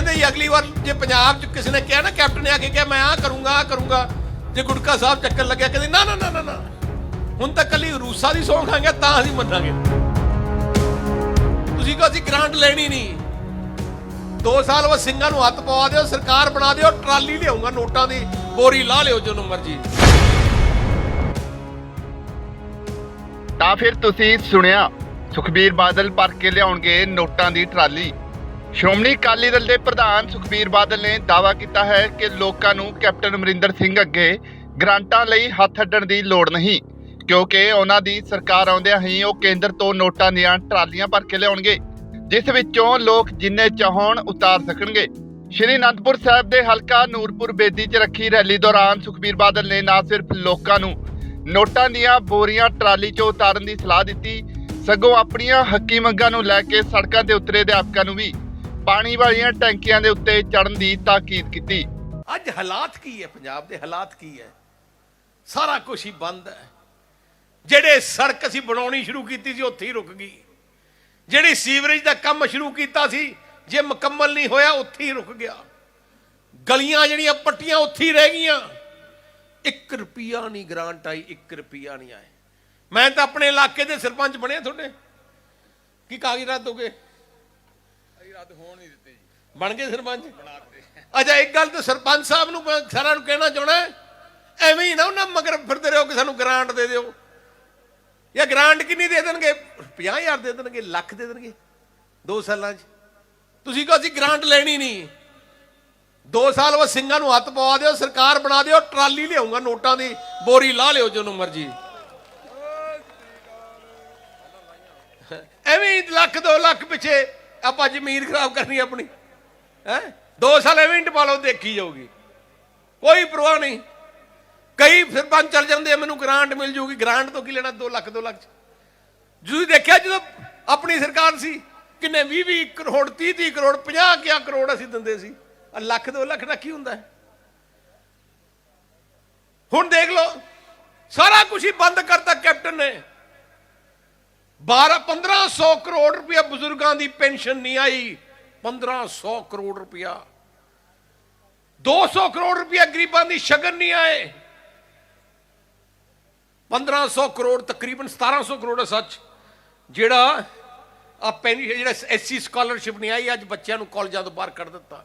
ਕਹਿੰਦੇ ਜੀ, ਅਗਲੀ ਵਾਰ ਜੇ ਪੰਜਾਬ 'ਚ ਕਿਸੇ ਨੇ ਕਿਹਾ ਨਾ ਕੈਪਟਨ ਨੇ ਆ ਕੇ ਕਿਹਾ, ਮੈਂ ਆ ਕਰੂੰਗਾ ਆ ਕਰੂੰਗਾ, ਜੇ ਗੁਟਕਾ ਸਾਹਿਬ ਚੱਕਰ ਲੱਗਿਆ, ਕਹਿੰਦੇ ਨਾ ਨਾ ਨਾ ਨਾ ਹੁਣ ਤਾਂ ਕੱਲੀ ਰੂਸਾ ਦੀ ਸੌਂ ਖਾਂਗੇ ਤਾਂ ਅਸੀਂ ਮੰਨਾਂਗੇ। ਤੁਸੀਂ ਕਹੋ ਅਸੀਂ ਗ੍ਰਾਂਟ ਲੈਣੀ ਨਹੀਂ। 2 ਸਾਲ ਬਾਅਦ ਸਿੰਘਾਂ ਨੂੰ ਹੱਥ ਪਵਾ ਦਿਓ, ਸਰਕਾਰ ਬਣਾ ਦਿਓ, ਟਰਾਲੀ ਲਿਆਉਂਗਾ ਨੋਟਾਂ ਦੀ, ਬੋਰੀ ਲਾ ਲਿਓ ਜਦੋਂ ਮਰਜ਼ੀ। ਤਾਂ ਫਿਰ ਤੁਸੀਂ ਸੁਣਿਆ, ਸੁਖਬੀਰ ਬਾਦਲ ਭਰ ਕੇ ਲਿਆਉਣਗੇ ਨੋਟਾਂ ਦੀ ਟਰਾਲੀ। ਸ਼੍ਰੋਮਣੀ ਅਕਾਲੀ ਦਲ ਦੇ ਪ੍ਰਧਾਨ ਸੁਖਬੀਰ ਬਾਦਲ ਨੇ ਦਾਅਵਾ ਕੀਤਾ ਹੈ ਕਿ ਲੋਕਾਂ ਨੂੰ ਕੈਪਟਨ ਅਮਰਿੰਦਰ ਸਿੰਘ ਅੱਗੇ ਗ੍ਰਾਂਟਾਂ ਲਈ ਹੱਥ ਅੱਡਣ ਦੀ ਲੋੜ ਨਹੀਂ, ਕਿਉਂਕਿ ਉਹਨਾਂ ਦੀ ਸਰਕਾਰ ਆਉਂਦਿਆਂ ਹੀ ਉਹ ਕੇਂਦਰ ਤੋਂ ਨੋਟਾਂ ਦੀਆਂ ਟਰਾਲੀਆਂ ਭਰ ਕੇ ਲਿਆਉਣਗੇ, ਜਿਸ ਵਿੱਚੋਂ ਲੋਕ ਜਿੰਨੇ ਚਾਹਣ ਉਤਾਰ ਸਕਣਗੇ। ਸ਼੍ਰੀ ਅਨੰਦਪੁਰ ਸਾਹਿਬ ਦੇ ਹਲਕਾ ਨੂਰਪੁਰ ਬੇਦੀ 'ਚ ਰੱਖੀ ਰੈਲੀ ਦੌਰਾਨ ਸੁਖਬੀਰ ਬਾਦਲ ਨੇ ਨਾ ਸਿਰਫ ਲੋਕਾਂ ਨੂੰ ਨੋਟਾਂ ਦੀਆਂ ਬੋਰੀਆਂ ਟਰਾਲੀ 'ਚੋਂ ਉਤਾਰਨ ਦੀ ਸਲਾਹ ਦਿੱਤੀ, ਸਗੋਂ ਆਪਣੀਆਂ ਹੱਕੀ ਮੰਗਾਂ ਨੂੰ ਲੈ ਕੇ ਸੜਕਾਂ ਤੇ ਉਤਰੇ ਅਧਿਆਪਕਾਂ ਨੂੰ ਵੀ ਪਾਣੀ ਵਾਲੀਆਂ ਟੈਂਕੀਆਂ ਦੇ ਉੱਤੇ ਚੜਨ ਦੀ ਤਾਕੀਦ ਕੀਤੀ। ਅੱਜ ਹਾਲਾਤ ਕੀ ਹੈ? ਪੰਜਾਬ ਦੇ ਹਾਲਾਤ ਕੀ ਹੈ? ਸਾਰਾ ਕੁਝ ਹੀ ਬੰਦ ਹੈ। ਜਿਹੜੇ ਸੜਕ ਅਸੀਂ ਬਣਾਉਣੀ ਸ਼ੁਰੂ ਕੀਤੀ ਸੀ, ਉੱਥੇ ਹੀ ਰੁਕ ਗਈ। ਜਿਹੜੀ ਸੀਵਰੇਜ ਦਾ ਕੰਮ ਸ਼ੁਰੂ ਕੀਤਾ ਸੀ, ਜੇ ਮੁਕੰਮਲ ਨਹੀਂ ਹੋਇਆ, ਉੱਥੇ ਹੀ ਰੁਕ ਗਿਆ। ਗਲੀਆਂ ਜਿਹੜੀਆਂ ਪੱਟੀਆਂ ਉੱਥੇ ਹੀ ਰਹਿ ਗਈਆਂ। 1 ਰੁਪਿਆ ਨਹੀਂ ਗ੍ਰਾਂਟ ਆਈ 1 ਰੁਪਿਆ ਨਹੀਂ ਆਏ ਮੈਂ ਤਾਂ ਆਪਣੇ ਇਲਾਕੇ ਦੇ ਸਰਪੰਚ ਬਣਿਆ ਤੁਹਾਡੇ। ਕੀ ਕਾਗਜ਼ਾਤ ਦੋਗੇ ਹੋ ਗਏ ਰੱਦ ਹੋਣ ਨਹੀਂ ਦਿੱਤੇ ਜੀ। ਬਣ ਗਏ ਸਰਪੰਚ? ਅੱਛਾ ਇੱਕ ਗੱਲ ਤੇ ਸਰਪੰਚ ਸਾਹਿਬ ਨੂੰ ਸਾਰਿਆਂ ਨੂੰ ਕਹਿਣਾ ਚਾਹਣਾ ਐਵੇਂ ਹੀ ਨਾ ਉਹਨਾਂ ਮਗਰ ਫਿਰਦੇ ਰਹੋ ਕਿ ਸਾਨੂੰ ਗ੍ਰਾਂਟ ਦੇ ਦਿਓ। ਜਾਂ ਗ੍ਰਾਂਟ ਕਿੰਨੀ ਦੇ ਦੇਣਗੇ? 50000 ਦੇ ਦੇਣਗੇ ਲੱਖ ਦੇ ਦੇਣਗੇ 2 ਸਾਲਾਂ 'ਚ। ਤੁਸੀਂ ਕਹੋ ਅਸੀਂ ਗ੍ਰਾਂਟ ਲੈਣੀ ਨਹੀਂ। 2 ਸਾਲ ਬਾਅਦ ਸਿੰਘਾਂ ਨੂੰ ਹੱਥ ਪਵਾ ਦਿਓ ਸਰਕਾਰ ਬਣਾ ਦਿਓ ਟਰਾਲੀ ਲਿਆਉਂਗਾ ਨੋਟਾਂ ਦੀ ਬੋਰੀ ਲਾ ਲਿਓ ਜਦੋਂ ਮਰਜ਼ੀ। ਐਵੇਂ ਹੀ ਲੱਖ 2 ਲੱਖ ਪਿੱਛੇ ਆਪਾਂ ਜ਼ਮੀਨ ਖਰਾਬ ਕਰਨੀ ਆਪਣੀ, ਹੈ? 2 ਸਾਲ ਐਵੇਂ ਟਪਾ ਲਓ ਦੇਖੀ ਜਾਊਗੀ। ਕੋਈ ਪਰਵਾਹ ਨਹੀਂ। ਕਈ ਸਰਪੰਚ ਚੱਲ ਜਾਂਦੇ ਮੈਨੂੰ ਗ੍ਰਾਂਟ ਮਿਲ ਜੂਗੀ। ਗ੍ਰਾਂਟ ਤੋਂ ਕੀ ਲੈਣਾ? 2 ਲੱਖ 2 ਲੱਖ ਤੁਸੀਂ ਦੇਖਿਆ ਜਦੋਂ ਆਪਣੀ ਸਰਕਾਰ ਸੀ, ਕਿੰਨੇ 20 20 ਕਰੋੜ 30 30 ਕਰੋੜ 50 ਕਿਆ ਕਰੋੜ ਅਸੀਂ ਦਿੰਦੇ ਸੀ। ਆ ਲੱਖ 2 ਲੱਖ ਦਾ ਕੀ ਹੁੰਦਾ ਹੁਣ ਦੇਖ ਲਓ, ਸਾਰਾ ਕੁਝ ਹੀ ਬੰਦ ਕਰਤਾ ਕੈਪਟਨ ਨੇ। 12 1500 ਕਰੋੜ ਰੁਪਇਆ ਬਜ਼ੁਰਗਾਂ ਦੀ ਪੈਨਸ਼ਨ ਨਹੀਂ ਆਈ। 1500 ਕਰੋੜ ਰੁਪਇਆ। 200 ਕਰੋੜ ਰੁਪਇਆ ਗਰੀਬਾਂ ਦੀ ਸ਼ਗਨ ਨਹੀਂ ਆਏ। 1500 ਕਰੋੜ, ਤਕਰੀਬਨ 1700 ਕਰੋੜ ਹੈ ਸੱਚ। ਜਿਹੜਾ ਆ ਪੈਨ, ਜਿਹੜਾ ਐਸਸੀ ਸਕਾਲਰਸ਼ਿਪ ਨਹੀਂ ਆਈ, ਅੱਜ ਬੱਚਿਆਂ ਨੂੰ ਕਾਲਜਾਂ ਤੋਂ ਬਾਹਰ ਕੱਢ ਦਿੱਤਾ।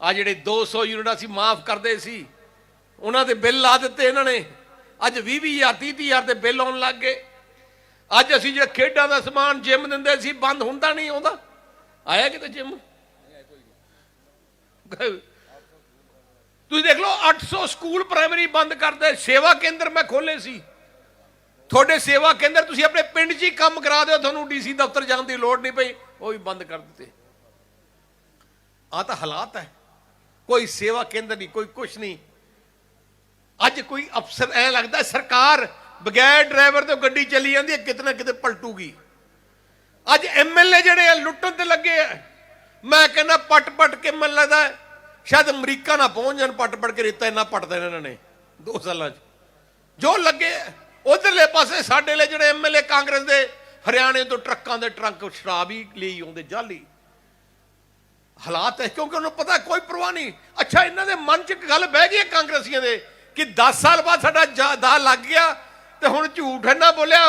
ਆ ਜਿਹੜੇ 200 ਯੂਨਿਟ ਅਸੀਂ ਮਾਫ ਕਰਦੇ ਸੀ, ਉਹਨਾਂ ਦੇ ਬਿੱਲ ਲਾ ਦਿੱਤੇ ਇਹਨਾਂ ਨੇ। ਅੱਜ 20 20000 30 30000 ਦੇ ਬਿੱਲ ਆਉਣ ਲੱਗ ਗਏ। ਅੱਜ ਅਸੀਂ ਜੇ ਖੇਡਾਂ ਦਾ ਸਮਾਨ ਜਿਮ ਦਿੰਦੇ ਸੀ, ਬੰਦ ਹੁੰਦਾ ਨਹੀਂ ਆਉਂਦਾ ਆਇਆ ਕਿਤੇ ਜਿਮ? ਤੁਸੀਂ ਦੇਖ ਲਓ 800 ਸਕੂਲ ਪ੍ਰਾਇਮਰੀ ਬੰਦ ਕਰਦੇ, ਸੇਵਾ ਕੇਂਦਰ ਮੈਂ ਖੋਲੇ ਸੀ। ਤੁਹਾਡੇ ਸੇਵਾ ਕੇਂਦਰ, ਤੁਸੀਂ ਆਪਣੇ ਪਿੰਡ 'ਚ ਹੀ ਕੰਮ ਕਰਾ ਦਿਓ, ਤੁਹਾਨੂੰ ਡੀਸੀ ਦਫ਼ਤਰ ਜਾਣ ਦੀ ਲੋੜ ਨਹੀਂ ਪਈ, ਉਹ ਵੀ ਬੰਦ ਕਰ ਦਿੱਤੇ। ਆ ਤਾਂ ਹਾਲਾਤ ਹੈ। ਕੋਈ ਸੇਵਾ ਕੇਂਦਰ ਨਹੀਂ, ਕੋਈ ਕੁਛ ਨਹੀਂ। ਅੱਜ ਕੋਈ ਅਫਸਰ ਐ ਲੱਗਦਾ, ਸਰਕਾਰ ਬਗੈਰ ਡਰਾਈਵਰ ਤੋਂ ਗੱਡੀ ਚੱਲੀ ਜਾਂਦੀ ਹੈ, ਕਿਤੇ ਨਾ ਕਿਤੇ ਪਲਟੂਗੀ। ਅੱਜ ਐਮਐਲਏ ਜਿਹੜੇ ਆ, ਲੁੱਟਣ ਤੇ ਲੱਗੇ ਆ। ਮੈਂ ਕਹਿੰਦਾ ਪਟ ਪਟ ਕੇ ਮਨ ਲੱਗਦਾ ਸ਼ਾਇਦ ਅਮਰੀਕਾ ਨਾ ਪਹੁੰਚ ਜਾਣ ਪਟ ਪਟ ਕੇ ਰੇਤਾ ਇੰਨਾ ਪਟਦੇ ਨੇ ਇਹਨਾਂ ਨੇ, ਦੋ ਸਾਲਾਂ 'ਚ। ਜੋ ਲੱਗੇ ਉਧਰਲੇ ਪਾਸੇ ਸਾਡੇ ਲਈ ਜਿਹੜੇ ਐਮਐਲਏ ਕਾਂਗਰਸ ਦੇ, ਹਰਿਆਣੇ ਤੋਂ ਟਰੱਕਾਂ ਦੇ ਟਰੰਕ ਸ਼ਰਾਬ ਹੀ ਲਈ ਆਉਂਦੇ, ਜਾਲੀ। ਹਾਲਾਤ ਹੈ, ਕਿਉਂਕਿ ਉਹਨੂੰ ਪਤਾ ਕੋਈ ਪਰਵਾਹ ਨਹੀਂ। ਅੱਛਾ, ਇਹਨਾਂ ਦੇ ਮਨ 'ਚ ਇੱਕ ਗੱਲ ਬਹਿ ਗਈ ਹੈ ਕਾਂਗਰਸੀਆਂ ਦੇ, ਕਿ 10 ਸਾਲ ਬਾਅਦ ਸਾਡਾ ਜਾ- ਦਾ ਲੱਗ ਗਿਆ ਤੇ ਹੁਣ ਝੂਠ ਨਾ ਬੋਲਿਆ,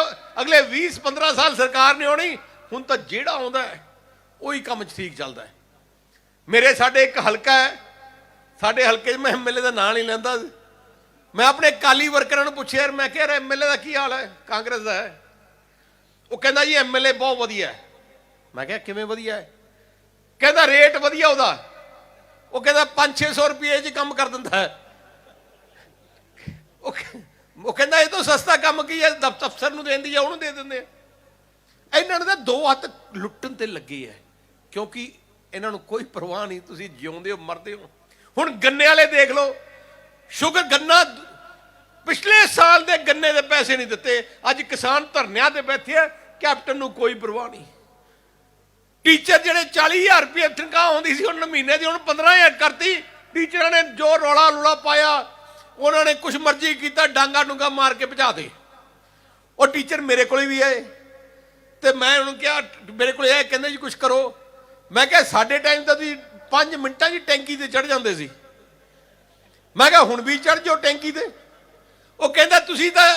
ਅਗਲੇ 20 15 ਸਾਲ ਸਰਕਾਰ ਨੇ ਆਉਣੀ, ਹੁਣ ਤਾਂ ਜਿਹੜਾ ਆਉਂਦਾ ਹੈ, ਉਹੀ ਕੰਮ 'ਚ ਠੀਕ ਚੱਲਦਾ ਹੈ। ਮੇਰੇ ਸਾਡੇ ਇੱਕ ਹਲਕਾ ਹੈ, ਸਾਡੇ ਹਲਕੇ 'ਚ ਮੈਂ ਐਮਐਲਏ ਦਾ ਨਾਂ ਨਹੀਂ ਲੈਂਦਾ। ਮੈਂ ਆਪਣੇ ਕਾਲੀ ਵਰਕਰਾਂ ਨੂੰ ਪੁੱਛਿਆ ਯਾਰ ਮੈਂ ਕਿਹਾ, ਯਾਰ ਐਮਐਲਏ ਦਾ ਕੀ ਹਾਲ ਹੈ? ਕਾਂਗਰਸ ਦਾ ਹੈ। ਉਹ ਕਹਿੰਦਾ ਜੀ ਐਮਐਲਏ ਬਹੁਤ ਵਧੀਆ ਹੈ। ਮੈਂ ਕਿਹਾ, ਕਿਵੇਂ ਵਧੀਆ ਹੈ? ਕਹਿੰਦਾ, ਰੇਟ ਵਧੀਆ ਉਹਦਾ। ਉਹ ਕਹਿੰਦਾ 5-600 ਰੁਪਏ 'ਚ ਕੰਮ ਕਰ ਦਿੰਦਾ ਹੈ। ਉਹ ਉਹ ਕਹਿੰਦਾ, ਇਹ ਤੋਂ ਸਸਤਾ ਕੰਮ ਕੀ ਹੈ? ਦਫ਼- ਅਫਸਰ ਨੂੰ ਦੇਂਦੀ ਆ ਉਹਨੂੰ ਦੇ ਦਿੰਦੇ ਆ? ਇਹਨਾਂ ਨੇ ਤਾਂ ਦੋ ਹੱਥ ਲੁੱਟਣ ਤੇ ਲੱਗੇ ਆ ਕਿਉਂਕਿ ਇਹਨਾਂ ਨੂੰ ਕੋਈ ਪਰਵਾਹ ਨਹੀਂ, ਤੁਸੀਂ ਜਿਉਂਦੇ ਹੋ, ਮਰਦੇ ਹੋ। ਹੁਣ ਗੰਨੇ ਵਾਲੇ ਦੇਖ ਲਓ, ਸ਼ੂਗਰ ਗੰਨਾ ਪਿਛਲੇ ਸਾਲ ਦੇ ਗੰਨੇ ਦੇ ਪੈਸੇ ਨਹੀਂ ਦਿੱਤੇ, ਅੱਜ ਕਿਸਾਨ ਧਰਨਿਆਂ ਤੇ ਬੈਠੇ ਆ, ਕੈਪਟਨ ਨੂੰ ਕੋਈ ਪਰਵਾਹ ਨਹੀਂ। ਟੀਚਰ ਜਿਹੜੇ 40000 ਰੁਪਏ ਤਨਖਾਹ ਆਉਂਦੀ ਸੀ, ਉਹਨਾਂ ਮਹੀਨੇ ਦੀ ਹੁਣ 15000 ਕਰਤੀ, ਟੀਚਰਾਂ ਨੇ ਜੋ ਰੌਲਾ ਲੂਲਾ ਪਾਇਆ ਉਹਨਾਂ ਨੇ ਕੁਛ ਮਰਜ਼ੀ ਕੀਤਾ, ਡਾਂਗਾ ਡੂੰਗਾ ਮਾਰ ਕੇ ਭਜਾ ਦੇ। ਉਹ ਟੀਚਰ ਮੇਰੇ ਕੋਲੇ ਵੀ ਆਏ ਤੇ ਮੈਂ ਉਹਨੂੰ ਕਿਹਾ, ਮੇਰੇ ਕੋਲੇ ਆਏ, ਕਹਿੰਦੇ ਜੀ ਕੁਛ ਕਰੋ। ਮੈਂ ਕਿਹਾ, ਸਾਡੇ ਟਾਈਮ ਤਾਂ ਤੁਸੀਂ 5 ਮਿੰਟਾਂ 'ਚ ਟੈਂਕੀ ਤੇ ਚੜ ਜਾਂਦੇ ਸੀ। ਮੈਂ ਕਿਹਾ, ਹੁਣ ਵੀ ਚੜ ਜਾਓ ਟੈਂਕੀ ਤੇ। ਉਹ ਕਹਿੰਦਾ, ਤੁਸੀਂ ਤਾਂ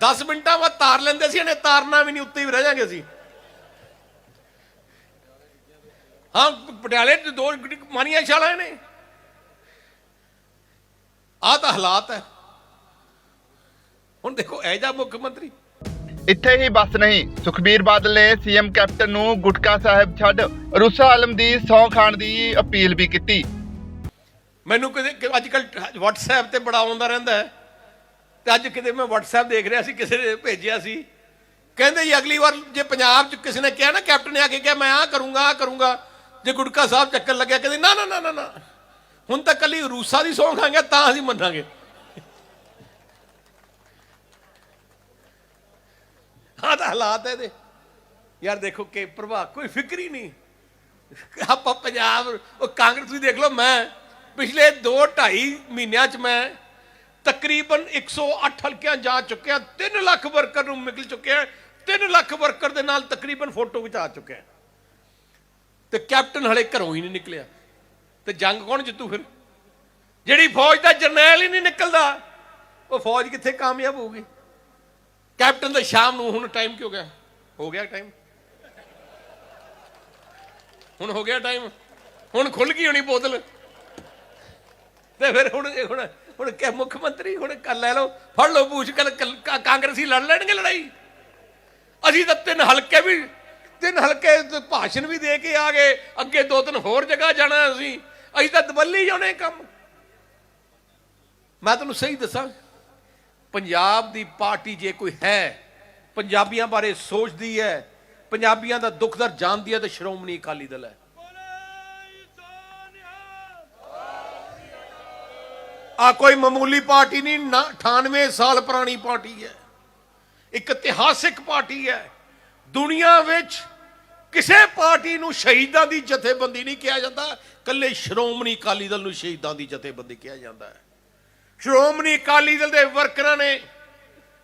10 ਮਿੰਟਾਂ ਬਾਅਦ ਤਾਰ ਲੈਂਦੇ ਸੀ, ਇਹਨੇ ਤਾਰਨਾ ਵੀ ਨਹੀਂ, ਉੱਤੇ ਹੀ ਰਹਿ ਜਾਾਂਗੇ ਅਸੀਂ। ਹਾਂ, ਪਟਿਆਲੇ ਤੇ ਦੋ ਮਾਨੀਆਂ ਛਾਲਾਂ ਨੇ ਆਹ ਤਾਂ ਹਾਲਾਤ ਹੈ। ਹੁਣ ਦੇਖੋ ਇਹ ਜਾ ਮੁੱਖ ਮੰਤਰੀ। ਇੱਥੇ ਹੀ ਬਸ ਨਹੀਂ ਸੁਖਬੀਰ ਬਾਦਲ ਨੇ ਸੀਐਮ ਕੈਪਟਨ ਨੂੰ ਗੁਟਕਾ ਸਾਹਿਬ ਛੱਡ ਰੁੱਸਾ ਆਲਮ ਦੀ ਸਹੁੰ ਖਾਣ ਦੀ ਅਪੀਲ ਵੀ ਕੀਤੀ। ਮੈਨੂੰ ਕਿਤੇ ਅੱਜ ਕੱਲ WhatsApp ਤੇ ਬੜਾ ਆਉਂਦਾ ਰਹਿੰਦਾ ਹੈ। ਤੇ ਅੱਜ ਕਿਤੇ ਮੈਂ WhatsApp ਦੇਖ ਰਿਹਾ ਸੀ ਕਿਸੇ ਨੇ ਭੇਜਿਆ ਸੀ। ਕਹਿੰਦੇ ਜੀ ਅਗਲੀ ਵਾਰ ਜੇ ਪੰਜਾਬ 'ਚ ਕਿਸੇ ਨੇ ਕਿਹਾ ਨਾ ਕੈਪਟਨ ਨੇ ਆ ਕੇ ਕਿਹਾ ਮੈਂ ਆਹ ਕਰੂੰਗਾ ਆਹ ਕਰੂੰਗਾ। ਜੇ ਗੁਟਕਾ ਸਾਹਿਬ ਚੱਕਰ ਲੱਗਿਆ ਕਹਿੰਦੇ ਨਾ ਨਾ ਨਾ ਨਾ। ਹੁਣ ਤਾਂ ਕੱਲੀ ਰੂਸਾ ਦੀ ਸੌਂ ਖਾਂਗੇ, ਤਾਂ ਅਸੀਂ ਮੰਨਾਂਗੇ। ਹਾਂ ਤਾਂ ਹਾਲਾਤ ਹੈ ਇਹਦੇ। ਯਾਰ ਦੇਖੋ ਕਿ ਪ੍ਰਭਾ ਕੋਈ ਫਿਕਰ ਹੀ ਨਹੀਂ। ਆਪਾਂ ਪੰਜਾਬ, ਉਹ ਕਾਂਗਰਸ ਵੀ ਦੇਖ ਲਓ ਮੈਂ, ਪਿਛਲੇ 2 2.5 ਮਹੀਨਿਆਂ 'ਚ ਮੈਂ ਤਕਰੀਬਨ 108 ਹਲਕਿਆਂ ਜਾ ਚੁੱਕਿਆ 3 ਲੱਖ ਵਰਕਰ ਨੂੰ ਮਿਲ ਚੁੱਕਿਆ 3 ਲੱਖ ਵਰਕਰ ਦੇ ਨਾਲ ਤਕਰੀਬਨ ਫੋਟੋ ਖਿਚਾ ਚੁੱਕਿਆ। ਤੇ ਕੈਪਟਨ ਹਲੇ ਘਰੋਂ ਹੀ ਨਹੀਂ ਨਿਕਲਿਆ। ਤੇ ਜੰਗ ਕੌਣ ਜਿੱਤੂ ਫਿਰ? ਜਿਹੜੀ ਫੌਜ ਦਾ ਜਰਨੈਲ ਹੀ ਨਹੀਂ ਨਿਕਲਦਾ, ਉਹ ਫੌਜ ਕਿੱਥੇ ਕਾਮਯਾਬ ਹੋਊਗੀ? ਕੈਪਟਨ ਦਾ ਸ਼ਾਮ ਨੂੰ, ਹੁਣ ਟਾਈਮ ਕਿਉਂ ਗਿਆ? ਹੋ ਗਿਆ ਟਾਈਮ ਹੁਣ ਹੋ ਗਿਆ ਟਾਈਮ ਹੁਣ ਖੁੱਲ ਗਈ ਹੋਣੀ ਬੋਤਲ? ਤੇ ਫਿਰ ਹੁਣ ਹੁਣ ਹੁਣ ਕਿ ਮੁੱਖ ਮੰਤਰੀ, ਹੁਣ ਕੱਲ ਲੈ ਲਓ, ਫੜ ਲਓ ਪੂਛ ਕੱਲ ਕਾਂਗਰਸੀ ਲੜ ਲੈਣਗੇ ਲੜਾਈ। ਅਸੀਂ ਤਾਂ ਤਿੰਨ ਹਲਕੇ ਵੀ, ਤਿੰਨ ਹਲਕੇ ਭਾਸ਼ਣ ਵੀ ਦੇ ਕੇ ਆ ਗਏ, ਅੱਗੇ ਦੋ ਤਿੰਨ ਹੋਰ ਜਗ੍ਹਾ ਜਾਣਾ ਅਸੀਂ। ਅਸੀਂ ਤਾਂ ਦਬੱਲੀ ਜਾਣੇ ਕੰਮ। ਮੈਂ ਤੁਹਾਨੂੰ ਸਹੀ ਦੱਸਾਂ, ਪੰਜਾਬ ਦੀ ਪਾਰਟੀ ਜੇ ਕੋਈ ਹੈ, ਪੰਜਾਬੀਆਂ ਬਾਰੇ ਸੋਚਦੀ ਹੈ, ਪੰਜਾਬੀਆਂ ਦਾ ਦੁੱਖ ਦਰ ਜਾਣਦੀ ਹੈ ਤੇ ਸ਼੍ਰੋਮਣੀ ਅਕਾਲੀ ਦਲ ਹੈ। ਆ ਕੋਈ ਮਾਮੂਲੀ ਪਾਰਟੀ ਨਹੀਂ, ਨਾ 98 ਸਾਲ ਪੁਰਾਣੀ ਪਾਰਟੀ ਹੈ। ਇੱਕ ਇਤਿਹਾਸਿਕ ਪਾਰਟੀ ਹੈ। ਦੁਨੀਆ ਵਿੱਚ ਕਿਸੇ ਪਾਰਟੀ ਨੂੰ ਸ਼ਹੀਦਾਂ ਦੀ ਜਥੇਬੰਦੀ ਨਹੀਂ ਕਿਹਾ ਜਾਂਦਾ। ਕੱਲੇ ਸ਼੍ਰੋਮਣੀ ਅਕਾਲੀ ਦਲ ਨੂੰ ਸ਼ਹੀਦਾਂ ਦੀ ਜਥੇਬੰਦੀ ਕਿਹਾ ਜਾਂਦਾ ਹੈ। ਸ਼੍ਰੋਮਣੀ ਅਕਾਲੀ ਦਲ ਦੇ ਵਰਕਰਾਂ ਨੇ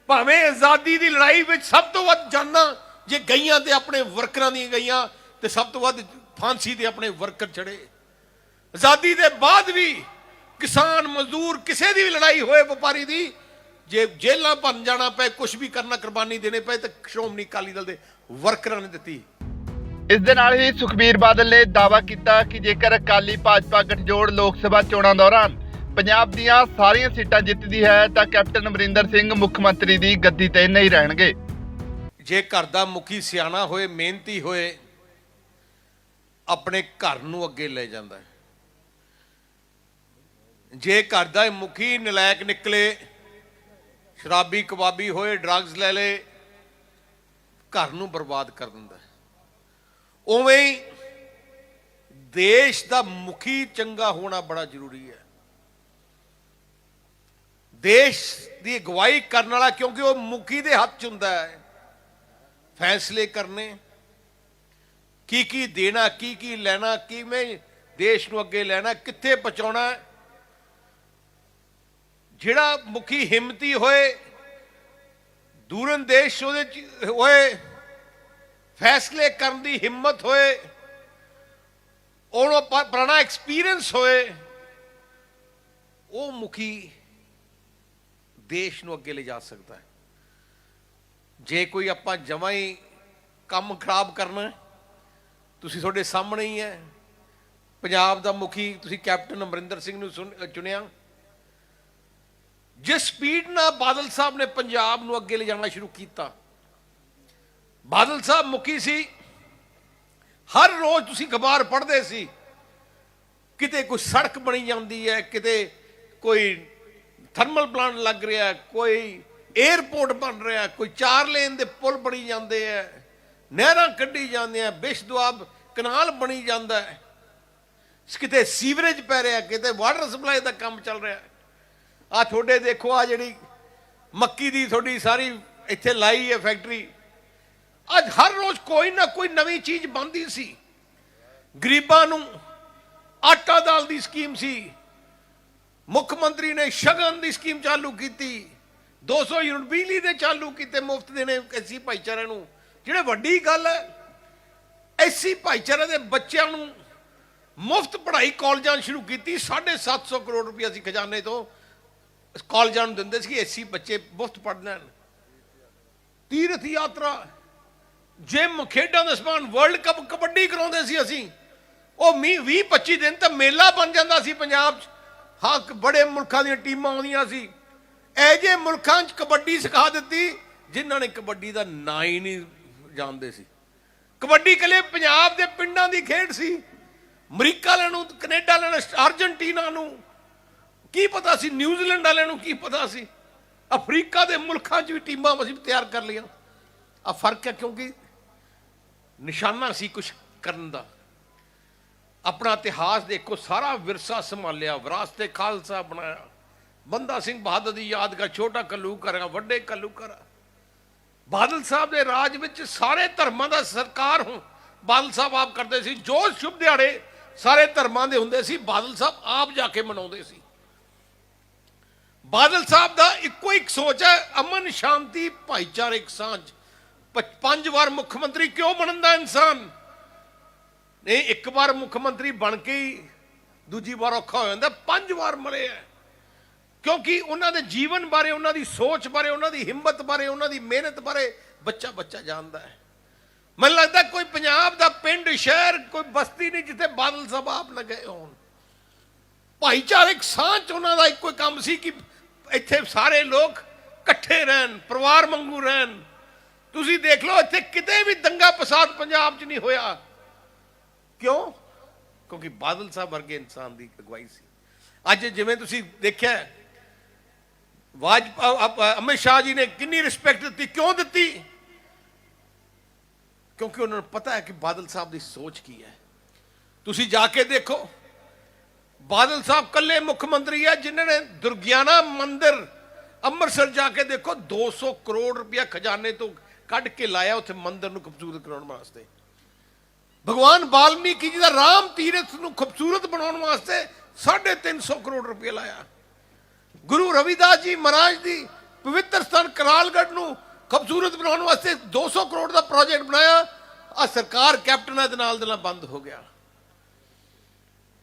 ਭਾਵੇਂ ਆਜ਼ਾਦੀ ਦੀ ਲੜਾਈ ਵਿੱਚ ਸਭ ਤੋਂ ਵੱਧ ਜਾਨਾਂ ਜੇ ਗਈਆਂ ਤੇ ਆਪਣੇ ਵਰਕਰਾਂ ਦੀਆਂ ਗਈਆਂ ਤੇ ਸਭ ਤੋਂ ਵੱਧ ਫਾਂਸੀ ਤੇ ਆਪਣੇ ਵਰਕਰ ਚੜੇ। ਆਜ਼ਾਦੀ ਦੇ ਬਾਅਦ ਵੀ ਕਿਸਾਨ ਮਜ਼ਦੂਰ ਕਿਸੇ ਦੀ ਵੀ ਲੜਾਈ ਹੋਏ ਵਪਾਰੀ ਦੀ, ਜੇ ਜੇਲ੍ਹਾਂ ਬਣ ਜਾਣਾ ਪਏ ਕੁਝ ਵੀ ਕਰਨਾ ਕੁਰਬਾਨੀ ਦੇਣੇ ਪਏ, ਤੇ ਸ਼੍ਰੋਮਣੀ ਅਕਾਲੀ ਦਲ ਦੇ ਵਰਕਰਾਂ ਨੇ ਦਿੱਤੀ। ਇਸ ਦੇ ਨਾਲ ਹੀ ਸੁਖਬੀਰ ਬਾਦਲ ਨੇ ਦਾਅਵਾ ਕੀਤਾ ਕਿ ਜੇਕਰ ਅਕਾਲੀ ਭਾਜਪਾ ਗਠਜੋੜ ਲੋਕ ਸਭਾ ਚੋਣਾਂ ਦੌਰਾਨ ਪੰਜਾਬ ਦੀਆਂ ਸਾਰੀਆਂ ਸੀਟਾਂ ਜਿੱਤਦੀ ਹੈ ਤਾਂ ਕੈਪਟਨ ਅਮਰਿੰਦਰ ਸਿੰਘ ਮੁੱਖ ਮੰਤਰੀ ਦੀ ਗੱਦੀ ਤੇ ਨਹੀਂ ਰਹਿਣਗੇ। ਜੇ ਘਰ ਦਾ ਮੁਖੀ ਸਿਆਣਾ ਹੋਏ, ਮਿਹਨਤੀ ਹੋਏ, ਆਪਣੇ ਘਰ ਨੂੰ ਅੱਗੇ ਲੈ ਜਾਂਦਾ ਹੈ। ਜੇ ਘਰ ਦਾ ਮੁਖੀ ਨਲਾਇਕ ਨਿਕਲੇ, ਸ਼ਰਾਬੀ ਕਬਾਬੀ ਹੋਏ ਡਰੱਗਸ ਲੈ ਲੇ ਘਰ ਨੂੰ ਬਰਬਾਦ ਕਰ ਦਿੰਦਾ ਉਵੇਂ ਹੀ ਦੇਸ਼ ਦਾ ਮੁਖੀ ਚੰਗਾ ਹੋਣਾ ਬੜਾ ਜ਼ਰੂਰੀ ਹੈ। ਦੇਸ਼ ਦੀ ਅਗਵਾਈ ਕਰਨ ਵਾਲਾ ਕਿਉਂਕਿ ਉਹ ਮੁਖੀ ਦੇ ਹੱਥ 'ਚ ਹੁੰਦਾ ਹੈ। ਫੈਸਲੇ ਕਰਨੇ, ਕੀ ਕੀ ਦੇਣਾ, ਕੀ ਕੀ ਲੈਣਾ, ਕਿਵੇਂ ਦੇਸ਼ ਨੂੰ ਅੱਗੇ ਲੈਣਾ, ਕਿੱਥੇ ਪਹੁੰਚਾਉਣਾ ਜਿਹੜਾ ਮੁਖੀ ਹਿੰਮਤੀ ਹੋਏ, ਦੂਰਨ ਦੇਸ਼ ਉਹਦੇ ਚ ਹੋਏ ਫੈਸਲੇ ਕਰਨ ਦੀ ਹਿੰਮਤ ਹੋਏ, ਉਹਨੂੰ ਪੁਰਾਣਾ ਐਕਸਪੀਰੀਅੰਸ ਹੋਏ, ਉਹ ਮੁਖੀ ਦੇਸ਼ ਨੂੰ ਅੱਗੇ ਲੈ ਜਾ ਸਕਦਾ ਹੈ। ਜੇ ਕੋਈ ਆਪਾਂ ਜਮਾਂ ਹੀ ਕੰਮ ਖਰਾਬ ਕਰਨਾ, ਤੁਸੀਂ ਤੁਹਾਡੇ ਸਾਹਮਣੇ ਹੀ ਹੈ। ਪੰਜਾਬ ਦਾ ਮੁਖੀ ਤੁਸੀਂ ਕੈਪਟਨ ਅਮਰਿੰਦਰ ਸਿੰਘ ਨੂੰ ਸੁਣ- ਚੁਣਿਆ। ਜਿਸ ਸਪੀਡ ਨਾਲ ਬਾਦਲ ਸਾਹਿਬ ਨੇ ਪੰਜਾਬ ਨੂੰ ਅੱਗੇ ਲਿਜਾਣਾ ਸ਼ੁਰੂ ਕੀਤਾ ਬਾਦਲ ਸਾਹਿਬ ਮੁਖੀ ਸੀ। ਹਰ ਰੋਜ਼ ਤੁਸੀਂ ਅਖਬਾਰ ਪੜ੍ਹਦੇ ਸੀ। ਕਿਤੇ ਕੋਈ ਸੜਕ ਬਣੀ ਜਾਂਦੀ ਹੈ, ਕਿਤੇ ਕੋਈ ਥਰਮਲ ਪਲਾਂਟ ਲੱਗ ਰਿਹਾ ਕੋਈ 에ਅਰਪੋਰਟ ਬਣ ਰਿਹਾ ਕੋਈ ਚਾਰ ਲੇਨ ਦੇ ਪੁਲ ਬਣੀ ਜਾਂਦੇ ਆ ਨਹਿਰਾਂ ਕੱਢੀ ਜਾਂਦੀਆਂ ਬਿਸ਼ ਦੁਆਬ ਕਨਾਲ ਬਣੀ ਜਾਂਦਾ ਹੈ। ਕਿਤੇ ਸੀਵਰੇਜ ਪੈ ਰਿਹਾ ਕਿਤੇ ਵਾਟਰ ਸਪਲਾਈ ਦਾ ਕੰਮ ਚੱਲ ਰਿਹਾ ਆ ਤੁਹਾਡੇ ਦੇਖੋ ਆ ਜਿਹੜੀ ਮੱਕੀ ਦੀ ਤੁਹਾਡੀ ਸਾਰੀ ਇੱਥੇ ਲਾਈ ਹੈ ਫੈਕਟਰੀ ਅੱਜ ਹਰ ਰੋਜ਼ ਕੋਈ ਨਾ ਕੋਈ ਨਵੀਂ ਚੀਜ਼ ਬਣਦੀ ਸੀ। ਗਰੀਬਾਂ ਨੂੰ ਆਟਾ ਦਾਲ ਦੀ ਸਕੀਮ ਸੀ। ਮੁੱਖ ਮੰਤਰੀ ਨੇ ਸ਼ਗਨ ਦੀ ਸਕੀਮ ਚਾਲੂ ਕੀਤੀ। 200 ਯੂਨਿਟ ਬਿਜਲੀ ਦੇ ਚਾਲੂ ਕੀਤੇ ਮੁਫਤ ਦੇਣੇ ਐਸੀ ਭਾਈਚਾਰੇ ਨੂੰ। ਜਿਹੜੇ ਵੱਡੀ ਗੱਲ ਹੈ, ਐਸੀ ਭਾਈਚਾਰੇ ਦੇ ਬੱਚਿਆਂ ਨੂੰ ਮੁਫਤ ਪੜ੍ਹਾਈ ਕਾਲਜਾਂ ਸ਼ੁਰੂ ਕੀਤੀ। 750 ਕਰੋੜ ਰੁਪਏ ਅਸੀਂ ਖਜ਼ਾਨੇ ਤੋਂ ਕਾਲਜਾਂ ਨੂੰ ਦਿੰਦੇ ਸੀ। ਐਸੀ ਬੱਚੇ ਮੁਫਤ ਪੜ੍ਹ ਲੈਣ। ਤੀਰਥ ਯਾਤਰਾ ਜਿਮ ਖੇਡਾਂ ਦਾ ਸਮਾਨ ਵਰਲਡ ਕੱਪ ਕਬੱਡੀ ਕਰਾਉਂਦੇ ਸੀ ਅਸੀਂ। ਉਹ ਮੀ 20 25 ਦਿਨ ਤਾਂ ਮੇਲਾ ਬਣ ਜਾਂਦਾ ਸੀ ਪੰਜਾਬ 'ਚ। ਹਾਂ ਬੜੇ ਮੁਲਕਾਂ ਦੀਆਂ ਟੀਮਾਂ ਆਉਂਦੀਆਂ ਸੀ। ਇਹ ਜੇ ਮੁਲਕਾਂ 'ਚ ਕਬੱਡੀ ਸਿਖਾ ਦਿੱਤੀ, ਜਿਨ੍ਹਾਂ ਨੇ ਕਬੱਡੀ ਦਾ ਨਾਂ ਹੀ ਨਹੀਂ ਜਾਣਦੇ ਸੀ। ਕਬੱਡੀ ਕਲੇ ਪੰਜਾਬ ਦੇ ਪਿੰਡਾਂ ਦੀ ਖੇਡ ਸੀ। ਅਮਰੀਕਾ ਵਾਲਿਆਂ ਨੂੰ, ਕੈਨੇਡਾ ਵਾਲਿਆਂ ਨੂੰ, ਅਰਜਨਟੀਨਾ ਨੂੰ। ਕੀ ਪਤਾ ਸੀ, ਨਿਊਜ਼ੀਲੈਂਡ ਵਾਲਿਆਂ ਨੂੰ ਕੀ ਪਤਾ ਸੀ। ਅਫਰੀਕਾ ਦੇ ਮੁਲਕਾਂ 'ਚ ਵੀ ਟੀਮਾਂ ਅਸੀਂ ਤਿਆਰ ਕਰ ਲਈਆਂ। ਆ ਫ਼ਰਕ ਹੈ ਕਿਉਂਕਿ ਨਿਸ਼ਾਨਾ ਸੀ ਕੁਝ ਕਰਨ ਦਾ। ਆਪਣਾ ਇਤਿਹਾਸ ਦੇਖੋ, ਸਾਰਾ ਵਿਰਸਾ ਸੰਭਾਲਿਆ, ਵਿਰਾਸਤੇ ਖਾਲਸਾ ਬਣਾਇਆ। ਬੰਦਾ ਸਿੰਘ ਬਹਾਦਰ ਦੀ ਯਾਦਗਾਰ, ਛੋਟਾ ਕੱਲੂ ਕਰਾਂ ਵੱਡੇ ਕੱਲੂ ਕਰਾਂ ਬਾਦਲ ਸਾਹਿਬ ਦੇ ਰਾਜ ਵਿੱਚ ਸਾਰੇ ਧਰਮਾਂ ਦਾ ਸਰਕਾਰ ਹੋ ਬਾਦਲ ਸਾਹਿਬ ਆਪ ਕਰਦੇ ਸੀ। ਜੋ ਸ਼ੁਭ ਦਿਹਾੜੇ ਸਾਰੇ ਧਰਮਾਂ ਦੇ ਹੁੰਦੇ ਸੀ ਬਾਦਲ ਸਾਹਿਬ ਆਪ ਜਾ ਕੇ ਮਨਾਉਂਦੇ ਸੀ। ਬਾਦਲ ਸਾਹਿਬ ਦਾ ਇੱਕੋ ਇੱਕ ਸੋਚ ਹੈ, ਅਮਨ ਸ਼ਾਂਤੀ ਭਾਈਚਾਰਕ ਸਾਂਝ। ਪੰਜ ਵਾਰ ਮੁੱਖ ਮੰਤਰੀ ਕਿਉਂ ਬਣਨ ਦਾ ਇਨਸਾਨ? ਨਹੀਂ, ਇੱਕ ਵਾਰ ਮੁੱਖ ਮੰਤਰੀ ਬਣ ਕੇ ਹੀ ਦੂਜੀ ਵਾਰ ਔਖਾ ਹੋ ਜਾਂਦਾ, ਪੰਜ ਵਾਰ ਮਰੇ ਹੈ ਕਿਉਂਕਿ ਉਹਨਾਂ ਦੇ ਜੀਵਨ ਬਾਰੇ, ਉਹਨਾਂ ਦੀ ਸੋਚ ਬਾਰੇ, ਉਹਨਾਂ ਦੀ ਹਿੰਮਤ ਬਾਰੇ, ਉਹਨਾਂ ਦੀ ਮਿਹਨਤ ਬਾਰੇ ਬੱਚਾ ਬੱਚਾ ਜਾਣਦਾ ਹੈ ਮੈਨੂੰ ਲੱਗਦਾ ਕੋਈ ਪੰਜਾਬ ਦਾ ਪਿੰਡ, ਸ਼ਹਿਰ, ਕੋਈ ਬਸਤੀ ਨਹੀਂ ਜਿੱਥੇ ਬਾਦਲ ਸਾਹਿਬ ਆਪ ਨਾ ਹੋਣ। ਭਾਈਚਾਰਕ ਸਾਂਝ ਉਹਨਾਂ ਦਾ ਇੱਕੋ ਹੀ ਕੰਮ ਸੀ ਕਿ ਇੱਥੇ ਸਾਰੇ ਲੋਕ ਇਕੱਠੇ ਰਹਿਣ, ਪਰਿਵਾਰ ਵਾਂਗੂ ਰਹਿਣ। ਤੁਸੀਂ ਦੇਖ ਲਓ, ਇੱਥੇ ਕਿਤੇ ਵੀ ਦੰਗਾ ਫਸਾਦ ਪੰਜਾਬ 'ਚ ਨਹੀਂ ਹੋਇਆ। ਕਿਉਂ? ਕਿਉਂਕਿ ਬਾਦਲ ਸਾਹਿਬ ਵਰਗੇ ਇਨਸਾਨ ਦੀ ਅਗਵਾਈ ਸੀ। ਅੱਜ ਜਿਵੇਂ ਤੁਸੀਂ ਦੇਖਿਆ, ਵਾਜਪਾ ਅਮਿਤ ਸ਼ਾਹ ਜੀ ਨੇ ਕਿੰਨੀ ਰਿਸਪੈਕਟ ਦਿੱਤੀ, ਕਿਉਂ ਦਿੱਤੀ? ਕਿਉਂਕਿ ਉਹਨਾਂ ਨੂੰ ਪਤਾ ਹੈ ਕਿ ਬਾਦਲ ਸਾਹਿਬ ਦੀ ਸੋਚ ਕੀ ਹੈ। ਤੁਸੀਂ ਜਾ ਕੇ ਦੇਖੋ, ਬਾਦਲ ਸਾਹਿਬ ਕੱਲੇ ਮੁੱਖ ਮੰਤਰੀ ਹੈ, ਜਿਨ੍ਹਾਂ ਨੇ ਦੁਰਗਿਆਨਾ ਮੰਦਿਰ ਅੰਮ੍ਰਿਤਸਰ ਜਾ ਕੇ ਦੇਖੋ 200 ਕਰੋੜ ਰੁਪਇਆ ਖਜ਼ਾਨੇ ਤੋਂ ਕੱਢ ਕੇ ਲਾਇਆ ਉੱਥੇ ਮੰਦਿਰ ਨੂੰ ਖੂਬਸੂਰਤ ਕਰਾਉਣ ਵਾਸਤੇ। ਭਗਵਾਨ ਵਾਲਮੀਕੀ ਜੀ ਦਾ ਰਾਮ ਤੀਰਥ ਨੂੰ ਖੂਬਸੂਰਤ ਬਣਾਉਣ ਵਾਸਤੇ 350 ਕਰੋੜ ਰੁਪਏ ਲਾਇਆ। ਗੁਰੂ ਰਵਿਦਾਸ ਜੀ ਮਹਾਰਾਜ ਦੀ ਪਵਿੱਤਰ ਸਥਾਨ ਕਰਾਲਗੜ੍ਹ ਨੂੰ ਖੂਬਸੂਰਤ ਬਣਾਉਣ ਵਾਸਤੇ 200 ਕਰੋੜ ਦਾ ਪ੍ਰੋਜੈਕਟ ਬਣਾਇਆ। ਆ ਸਰਕਾਰ ਕੈਪਟਨਾਂ ਦੇ ਨਾਲ ਦੇ ਨਾਲ ਬੰਦ ਹੋ ਗਿਆ।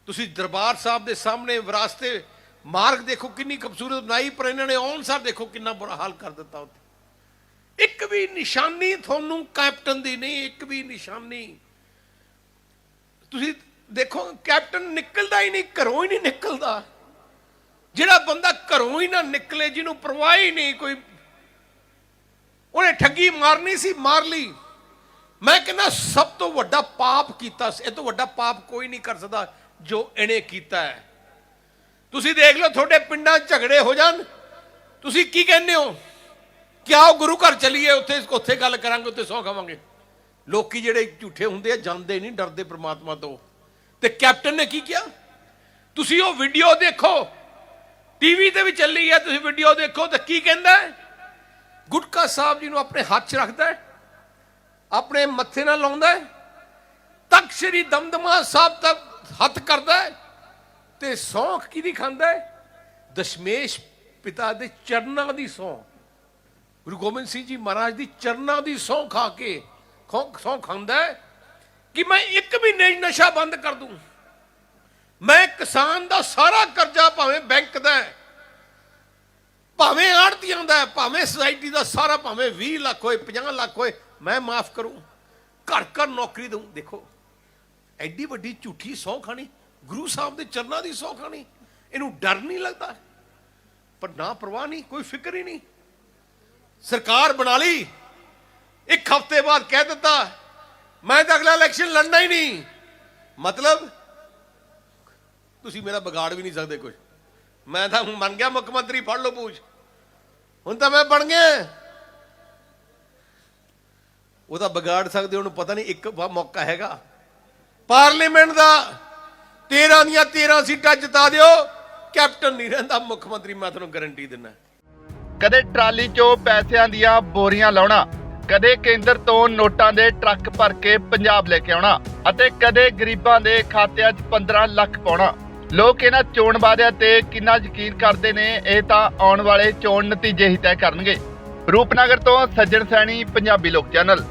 ਤੁਸੀਂ ਦਰਬਾਰ ਸਾਹਿਬ ਦੇ ਸਾਹਮਣੇ ਵਿਰਾਸਤੇ ਮਾਰਗ ਦੇਖੋ ਕਿੰਨੀ ਖੂਬਸੂਰਤ ਬਣਾਈ, ਪਰ ਇਹਨਾਂ ਨੇ ਔਨਸਰ ਦੇਖੋ ਕਿੰਨਾ ਬੁਰਾ ਹਾਲ ਕਰ ਦਿੱਤਾ ਉੱਥੇ। ਇੱਕ ਵੀ ਨਿਸ਼ਾਨੀ ਤੁਹਾਨੂੰ ਕੈਪਟਨ ਦੀ ਨਹੀਂ, ਇੱਕ ਵੀ ਨਿਸ਼ਾਨੀ। ਤੁਸੀਂ ਦੇਖੋ, ਕੈਪਟਨ ਨਿਕਲਦਾ ਹੀ ਨਹੀਂ, ਘਰੋਂ ਹੀ ਨਹੀਂ ਨਿਕਲਦਾ। ਜਿਹੜਾ ਬੰਦਾ ਘਰੋਂ ਹੀ ਨਾ ਨਿਕਲੇ, ਜਿਹਨੂੰ ਪਰਵਾਹ ਹੀ ਨਹੀਂ ਕੋਈ। ਉਹਨੇ ਠੱਗੀ ਮਾਰਨੀ ਸੀ, ਮਾਰ ਲਈ। ਮੈਂ ਕਹਿੰਦਾ, ਸਭ ਤੋਂ ਵੱਡਾ ਪਾਪ ਕੀਤਾ ਇਹ ਤੋਂ ਵੱਡਾ ਪਾਪ ਕੋਈ ਨਹੀਂ ਕਰ ਸਕਦਾ ਜੋ ਇਹਨੇ ਕੀਤਾ ਹੈ। ਤੁਸੀਂ ਦੇਖ ਲਓ, ਤੁਹਾਡੇ ਪਿੰਡਾਂ ਝਗੜੇ ਹੋ ਜਾਣ। ਤੁਸੀਂ ਕੀ ਕਹਿੰਦੇ ਹੋ? ਕਿ ਆਓ ਗੁਰੂ ਘਰ ਚੱਲੀਏ, ਉੱਥੇ ਉੱਥੇ ਗੱਲ ਕਰਾਂਗੇ, ਉੱਥੇ ਸੌ ਖਾਵਾਂਗੇ। ਲੋਕੀ ਜਿਹੜੇ ਝੂਠੇ ਹੁੰਦੇ ਆ ਜਾਂਦੇ ਨਹੀਂ, ਡਰਦੇ ਪ੍ਰਮਾਤਮਾ ਤੋਂ। ਤੇ ਕੈਪਟਨ ਨੇ ਕੀ ਕਿਹਾ? ਤੁਸੀਂ ਉਹ ਵੀਡੀਓ ਦੇਖੋ। ਟੀਵੀ ਤੇ ਵੀ ਚੱਲੀ ਹੈ, ਤੁਸੀਂ ਵੀਡੀਓ ਦੇਖੋ, ਤਾਂ ਕੀ ਕਹਿੰਦਾ ਹੈ? ਗੁਟਕਾ ਸਾਹਿਬ ਜੀ ਨੂੰ ਆਪਣੇ ਹੱਥ 'ਚ ਰੱਖਦਾ ਹੈ, ਆਪਣੇ ਮੱਥੇ ਨਾਲ ਲਾਉਂਦਾ ਹੈ ਤਖਤ ਸ੍ਰੀ ਦਮਦਮਾ ਸਾਹਿਬ ਤੱਕ ਹੱਥ ਕਰਦਾ ਹੈ, ਤੇ ਸੌਂਖ ਕਿਹਦੀ ਖਾਂਦਾ ਹੈ? ਦਸ਼ਮੇਸ਼ ਪਿਤਾ ਦੇ ਚਰਨਾਂ ਦੀ ਸੌਂਖ। ਗੁਰੂ ਗੋਬਿੰਦ ਸਿੰਘ ਜੀ ਮਹਾਰਾਜ ਦੀ ਚਰਨਾਂ ਦੀ ਸਹੁੰ ਖਾ ਕੇ ਸਹੁੰ ਖਾਂਦਾ ਕਿ ਮੈਂ ਇੱਕ ਮਹੀਨੇ ਨਸ਼ਾ ਬੰਦ ਕਰ ਦੂੰ। ਮੈਂ ਕਿਸਾਨ ਦਾ ਸਾਰਾ ਕਰਜ਼ਾ ਭਾਵੇਂ ਬੈਂਕ ਦਾ ਹੈ, ਭਾਵੇਂ ਆੜਤੀਆਂ ਦਾ ਭਾਵੇਂ ਸੁਸਾਇਟੀ ਦਾ ਸਾਰਾ, ਭਾਵੇਂ 20 ਲੱਖ ਹੋਏ 50 ਲੱਖ ਹੋਏ, ਮੈਂ ਮਾਫ ਕਰੂੰ। ਘਰ ਘਰ ਨੌਕਰੀ ਦਊਂ। ਦੇਖੋ, ਐਡੀ ਵੱਡੀ ਝੂਠੀ ਸਹੁੰ ਖਾਣੀ, ਗੁਰੂ ਸਾਹਿਬ ਦੇ ਚਰਨਾਂ ਦੀ ਸਹੁੰ ਖਾਣੀ, ਇਹਨੂੰ ਡਰ ਨਹੀਂ ਲੱਗਦਾ। ਪਰ ਨਾ ਪਰਵਾਹ ਨਹੀਂ, ਕੋਈ ਫਿਕਰ ਹੀ ਨਹੀਂ। ਸਰਕਾਰ ਬਣਾ ਲਈ। ਇੱਕ ਹਫ਼ਤੇ ਬਾਅਦ ਕਹਿ ਦਿੱਤਾ, ਮੈਂ ਤਾਂ ਅਗਲਾ ਇਲੈਕਸ਼ਨ ਲੜਨਾ ਹੀ ਨਹੀਂ। ਮਤਲਬ, ਤੁਸੀਂ ਮੇਰਾ ਵਿਗਾੜ ਵੀ ਨਹੀਂ ਸਕਦੇ ਕੁਝ। ਮੈਂ ਤਾਂ ਹੁਣ ਬਣ ਗਿਆ ਮੁੱਖ ਮੰਤਰੀ, ਫੜ ਲਓ ਪੂਛ। ਹੁਣ ਤਾਂ ਮੈਂ ਬਣ ਗਿਆ। ਉਹਦਾ ਵਿਗਾੜ ਸਕਦੇ, ਉਹਨੂੰ ਪਤਾ ਨਹੀਂ ਇੱਕ ਮੌਕਾ ਹੈਗਾ। ਪਾਰਲੀਮੈਂਟ ਦਾ 13 ਦੀਆਂ 13 ਸੀਟਾਂ ਜਿਤਾ ਦਿਓ। ਕੈਪਟਨ ਨਹੀਂ ਰਹਿੰਦਾ ਮੁੱਖ ਮੰਤਰੀ, ਮੈਂ ਤੁਹਾਨੂੰ ਗਾਰੰਟੀ ਦਿੰਦਾ। ਕਦੇ ਟਰਾਲੀ 'ਚੋਂ ਪੈਸਿਆਂ ਦੀਆਂ ਬੋਰੀਆਂ ਲਾਉਣਾ, ਕਦੇ ਕੇਂਦਰ ਤੋਂ ਨੋਟਾਂ ਦੇ ਟਰੱਕ ਭਰ ਕੇ ਪੰਜਾਬ ਲੈ ਕੇ ਆਉਣਾ ਅਤੇ ਕਦੇ ਗਰੀਬਾਂ ਦੇ ਖਾਤਿਆਂ 'ਚ 15 ਲੱਖ ਪਾਉਣਾ। ਲੋਕ ਇਹਨਾਂ ਚੋਣ ਵਾਅਦਿਆਂ ਤੇ ਕਿੰਨਾ ਯਕੀਨ ਕਰਦੇ ਨੇ, ਇਹ ਤਾਂ ਆਉਣ ਵਾਲੇ ਚੋਣ ਨਤੀਜੇ ਹੀ ਤੈਅ ਕਰਨਗੇ। ਰੂਪਨਗਰ ਤੋਂ ਸੱਜਣ ਸੈਣੀ, ਪੰਜਾਬੀ ਲੋਕ ਚੈਨਲ।